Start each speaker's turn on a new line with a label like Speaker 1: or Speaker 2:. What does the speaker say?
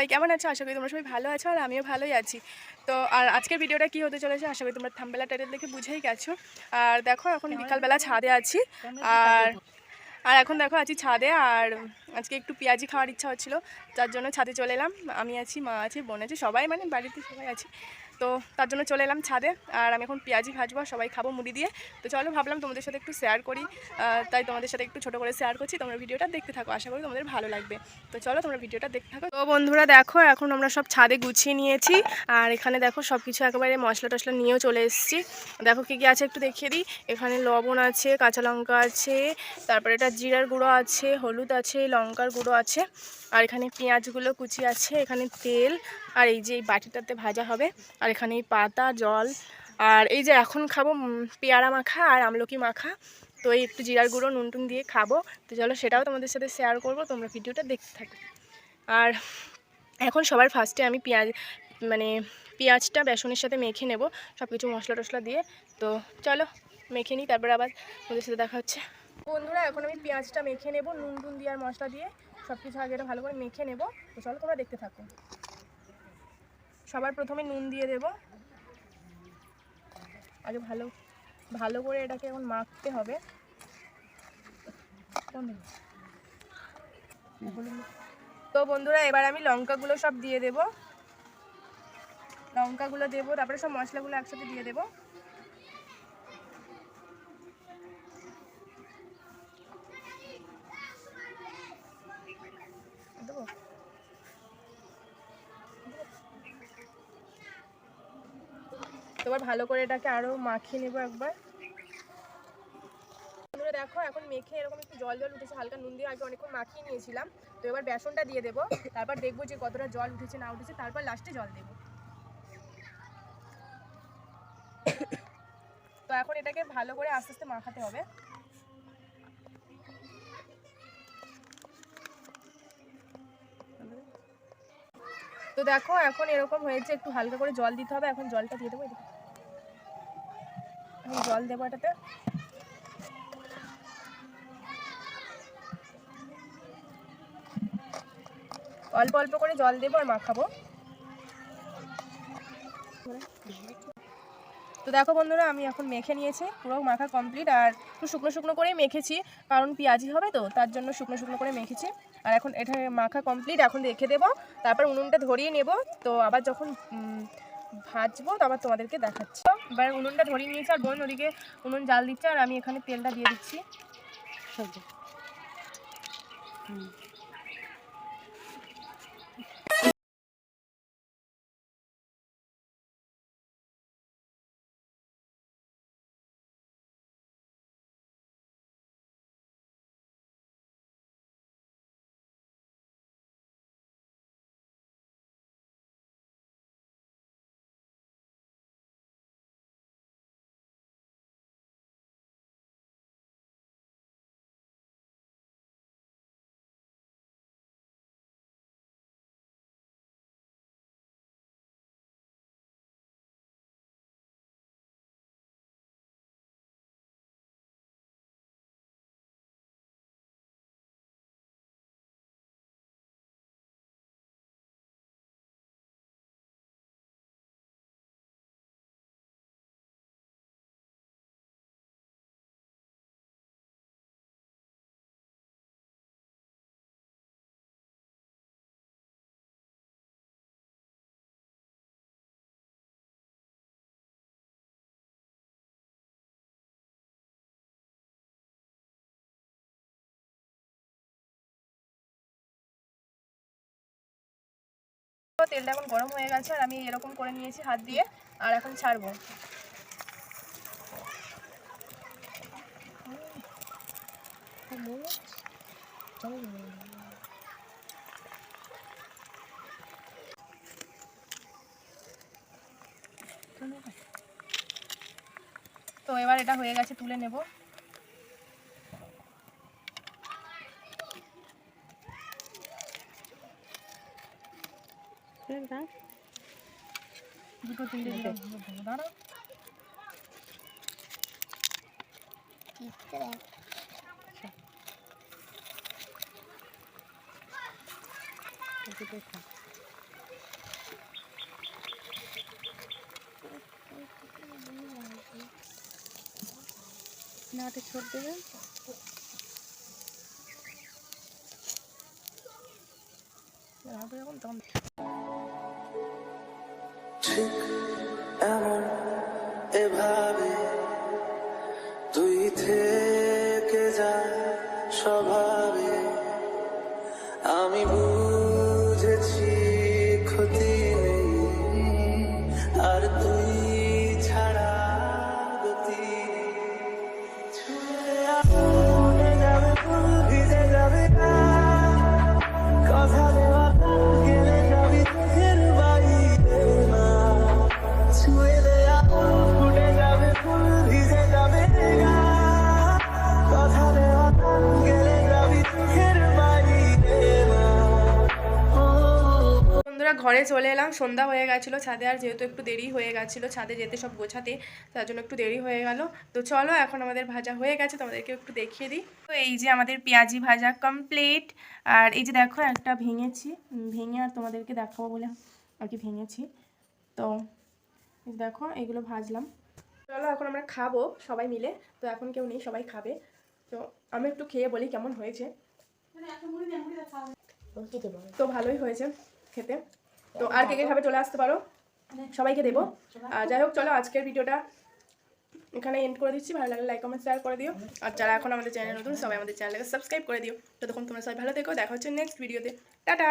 Speaker 1: সবাই কেমন আছো? আশা করি তোমরা সবাই ভালো আছো আর আমিও ভালোই আছি। তো আর আজকের ভিডিওটা কি হতে চলেছে? আশা করি তোমরা থাম্বেলা টাইটেল দেখে বুঝেই গেছো। আর দেখো, এখন বিকালবেলা ছাদে আছি। আর আর এখন দেখো আছি ছাদে। আর আজকে একটু পেঁয়াজি খাওয়ার ইচ্ছা হচ্ছিল। যার জন্য ছাদে চলে এলাম। আমি আছি, মা আছে, বোন আছে, সবাই মানে বাড়িতে সবাই আছি। তো তার জন্য চলে এলাম ছাদে। আর আমি এখন পেঁয়াজি ভাজবো, সবাই খাব মুড়ি দিয়ে। তো চলো ভাবলাম তোমাদের সাথে একটু শেয়ার করি। তাই তোমাদের সাথে একটু ছোটো করে শেয়ার করছি। তোমরা ভিডিওটা দেখতে থাকো, আশা করি তোমাদের ভালো লাগবে। তো চলো তোমরা ভিডিওটা দেখতে থাকো। তো বন্ধুরা দেখো, এখন আমরা সব ছাদে গুছিয়ে নিয়েছি। আর এখানে দেখো সব কিছু একেবারে মশলা টশলা নিয়েও চলে এসেছি। দেখো কী কী আছে একটু দেখিয়ে দিই। এখানে লবণ আছে, কাঁচা লঙ্কা আছে, তারপরে এটা জিরার গুঁড়ো আছে, হলুদ আছে, লঙ্কার গুঁড়ো আছে। আর এখানে পেঁয়াজগুলো কুচি আছে, এখানে তেল আর এই যে এই বাটিটাতে ভাজা হবে, আর এখানে এই পাতা, জল, আর এই যে এখন খাব পেয়ারা মাখা আর আমলকি মাখা। তো এই একটু জিরার গুঁড়ো নুন টুন দিয়ে খাব। তো চলো সেটাও তোমাদের সাথে শেয়ার করব, তোমরা ভিডিওটা দেখতে থাকো। আর এখন সবার ফার্স্টে আমি পেঁয়াজ মানে পেঁয়াজটা বেসনের সাথে মেখে নেব সব কিছু মশলা টশলা দিয়ে। তো চলো মেখে নিই, তারপরে আবার তোমাদের সাথে দেখা হচ্ছে। বন্ধুরা, এখন আমি পেঁয়াজটা মেখে নেব নুন টুন দিয়ে আর মশলা দিয়ে। সব কিছু আগে ভালো করে মেখে নেব। তো চলো তোমরা দেখতে থাকো। সবার প্রথমে নুন দিয়ে দেব। আগে ভালো ভালো করে এটাকে এখন মাখতে হবে। তো বন্ধুরা, এবার আমি লঙ্কাগুলো সব দিয়ে দেব। লঙ্কাগুলো দেবো, তারপরে সব মশলাগুলো একসাথে দিয়ে দেবো। এবার ভালো করে এটাকে আরও মাখিয়ে নেব একবার। দেখো, এখন মেখে এরকম একটু জল জল উঠেছে, হালকা নুন দিয়ে আগে অনেকক্ষণ মাখিয়ে নিয়েছিলাম। তো এবার বেসনটা দিয়ে দেবো, তারপর দেখব যে কতটা জল উঠেছে, না উঠেছে, তারপর লাস্টে জল দেবো। তো এখন এটাকে ভালো করে আস্তে আস্তে মাখাতে হবে। তো দেখো, এখন এরকম হয়েছে, একটু হালকা করে জল দিতে হবে, এখন জলটা দিয়ে দেবো। জল দেবো এটাতে। অল্প অল্প করে জল দেবো আর মাখাবো। তো দেখো বন্ধুরা, আমি এখন মেখে নিয়েছি, পুরো মাখা কমপ্লিট আর একটু শুকনো শুকনো করেই মেখেছি, কারণ পেঁয়াজি হবে তো, তার জন্য শুকনো শুকনো করে মেখেছি। আর এখন এটা মাখা কমপ্লিট এখন রেখে দেবো, তারপর উনুনটা ধরিয়ে নেব। তো আবার যখন ভাজবো, তারপর তোমাদেরকে দেখাচ্ছি। এবার উনুনটা ধরিয়ে নিয়েছি, আর বোন ওদিকে উনুন জাল দিচ্ছে, আর আমি এখানে তেলটা দিয়ে দিচ্ছি। তো তেলটা এখন গরম হয়ে গেছে আর আমি এরকম করে নিয়েছি হাত দিয়ে আর এখন ছাড়বো। তো এবার এটা হয়ে গেছে তুলে নেব। দুটো তিনটে নাটে ছোট দেবে এখন তখন
Speaker 2: ঠিক এমন এভাবে তুই থেকে যা স্বভাবে আমি
Speaker 1: ঘরে চলে এলাম, সন্ধ্যা হয়ে গেছিল ছাদে, আর যেহেতু একটু দেরি হয়ে গেছিল ছাদে যেতে সব গোছাতে, তার জন্য একটু দেরি হয়ে গেল। তো চলো, এখন আমাদের ভাজা হয়ে গেছে তোমাদেরকে একটু দেখিয়ে দিই। তো এই যে আমাদের পেঁয়াজি ভাজা কমপ্লিট আর এই যে দেখো একটা ভেঙেছি ভেঙে আর তোমাদেরকে দেখাবো বলে আর কি ভেঙেছি। তো দেখো, এগুলো ভাজলাম। চলো, এখন আমরা খাব সবাই মিলে। তো এখন কেউ নেই, সবাই খাবে। তো আমি একটু খেয়ে বলি কেমন হয়েছে। তো ভালোই হয়েছে খেতে। তো আর কে কে চলে আসতে পারো? সবাইকে দেবো। আর যাই হোক, চলো আজকের ভিডিওটা এখানে এন্ড করে দিচ্ছি। ভালো লাগলে লাইক কমেন্ট শেয়ার করে দিও। আর যারা এখন আমাদের চ্যানেল নতুন, সবাই আমাদের চ্যানেলকে সাবস্ক্রাইব করে দিও। তখন তোমরা সবাই ভালো থেকো। দেখা হচ্ছে নেক্সট ভিডিওতে টাটা!